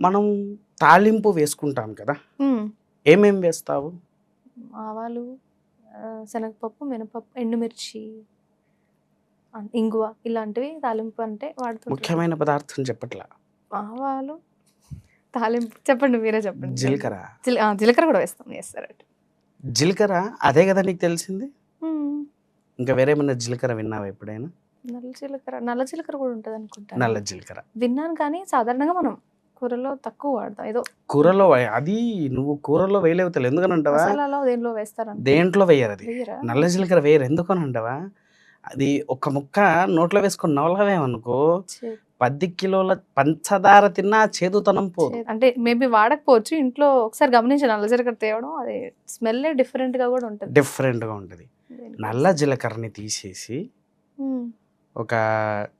మనం తాలింపు వేసుకుంటాం కదా. ఏమేం వేస్తావు? ఆవాలు శనగపప్పు మినపప్పు ఎండుమిర్చి ఇంగువ ఇలాంటివి తాలింపు అంటే వాడుతుంటారు. ముఖ్యమైన పదార్థం చెప్పట్లా. ఆవాలు తాలింపు చెప్పండి మీరే చెప్పండి. జీలకర్ర. జీలకర్ర కూడా వేస్తాం వేస్తారు జీలకర్ర అదే కదా నీకు తెలిసింది? ఇంకా వేరే ఏమన్నా జీలకర్ర విన్నావా ఎప్పుడైనా? నల్ల జీలకర్ర నల్ల జీలకర్ర కూడా ఉంటుంది అనుకుంటా నల్ల జీలకర్ర. విన్నాను కానీ సాధారణంగా మనం కూరలో తక్కువ వాడతాం ఏదో కూరలో అది నువ్వు కూరలో వేయలేవు తెలు. ఎందుకని అంటావా? దేనిలో వేస్తారు దేంట్లో వేయరు అది. నల్ల జీలకర్ర వేయరు. ఎందుకని అంటావా? అది ఒక ముక్క నోట్లో వేసుకొని నవలవేమనుకో పది కిలోల పంచదార తిన్నా చేదుతనం పోదు. అంటే మేబీ వాడకపోవచ్చు. ఇంట్లో ఒకసారి గమనించి నల్ల జీలకర్ర తేవడం అది స్మెల్ డిఫరెంట్గా కూడా ఉంటుంది. డిఫరెంట్గా ఉంటుంది. నల్ల జీలకర్రని తీసేసి ఒక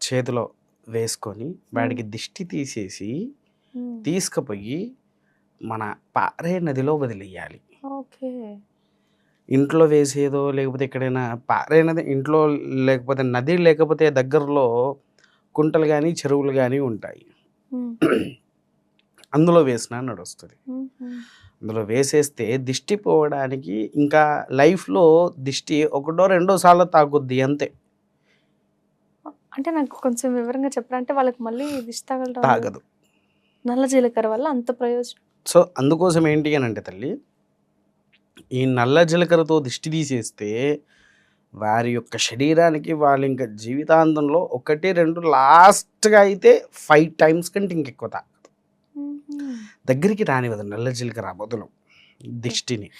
చేతిలో వేసుకొని వాడికి దిష్టి తీసేసి. తీసుకుపోయి మన పారే నదిలో వదిలేయాలి. ఓకే. ఇంట్లో వేసేదో లేకపోతే ఎక్కడైనా పారే నది ఇంట్లో లేకపోతే నది లేకపోతే దగ్గరలో కుంటలు కానీ చెరువులు కానీ ఉంటాయి. అందులో వేసినా నడుస్తుంది. అందులో వేసేస్తే దిష్టి పోవడానికి ఇంకా లైఫ్లో దిష్టి ఒకటో రెండో సార్లు తాగుద్ది అంతే. అంటే నాకు కొంచెం వివరంగా చెప్పాలంటే వాళ్ళకి మళ్ళీ దిష్టి తాగదు. నల్ల జీలకర్ర వల్ల అంత ప్రయోజనం. సో అందుకోసం ఏంటి అని అంటే తల్లి ఈ నల్ల జీలకర్రతో దిష్టి తీసేస్తే వారి యొక్క శరీరానికి వాళ్ళు ఇంకా జీవితాంతంలో ఒకటి రెండు లాస్ట్గా అయితే ఫైవ్ టైమ్స్ కంటే ఇంకెక్కువ తాగదు. దగ్గరికి రానివ్వదు నల్ల జీలకర్ర బదులు దిష్టిని.